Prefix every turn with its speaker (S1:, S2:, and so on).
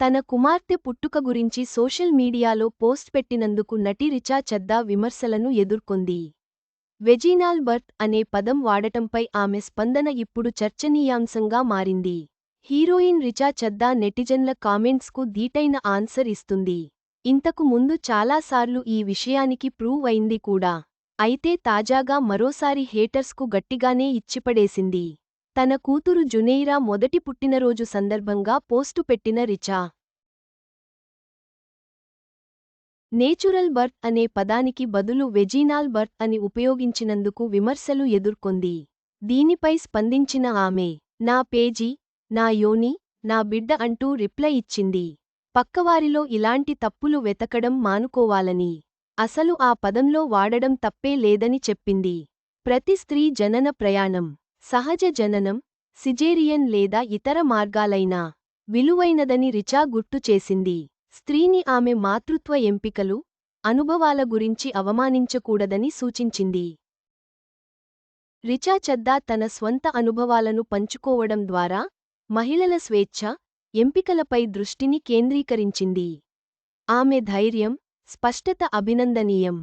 S1: తన కుమార్తె పుట్టుక గురించి సోషల్ మీడియాలో పోస్ట్ పెట్టినందుకు నటి రిచా చద్దా విమర్శలను ఎదుర్కొంది. వెజీనాల్ బర్త్ అనే పదం వాడటంపై ఆమె స్పందన ఇప్పుడు చర్చనీయాంశంగా మారింది. హీరోయిన్ రిచా చద్దా నెటిజన్ల కామెంట్స్కు ధీటైన ఆన్సర్ ఇస్తుంది. ఇంతకు ముందు చాలాసార్లు ఈ విషయానికి ప్రూవ్ అయింది కూడా. అయితే తాజాగా మరోసారి హేటర్స్కు గట్టిగానే ఇచ్చిపడేసింది. తన కూతురు జునైరా మొదటి పుట్టినరోజు సందర్భంగా పోస్టు పెట్టిన రిచా. నేచురల్ బర్త్ అనే పదానికి బదులు వెజీనాల్ బర్త్ అని ఉపయోగించినందుకు విమర్శలు ఎదుర్కొంది. దీనిపై స్పందించిన ఆమె నా పేజీ నా యోని నా బిడ్డ అంటూ రిప్లై ఇచ్చింది. పక్కవారిలో ఇలాంటి తప్పులు వెతకడం మానుకోవాలని. అసలు ఆ పదంలో వాడడం తప్పే లేదని చెప్పింది. ప్రతి స్త్రీ జనన ప్రయాణం. సహజ జననం సిజేరియన్ లేదా ఇతర మార్గాలైనా విలువైనదని రిచా గుర్తు చేసింది. స్త్రీని ఆమె మాతృత్వ ఎంపికలు అనుభవాల గురించి అవమానించకూడదని సూచించింది. రిచా చద్దా తన స్వంత అనుభవాలను పంచుకోవడం ద్వారా మహిళల స్వేచ్ఛ ఎంపికలపై దృష్టిని కేంద్రీకరించింది. ఆమె ధైర్యం స్పష్టత అభినందనీయం.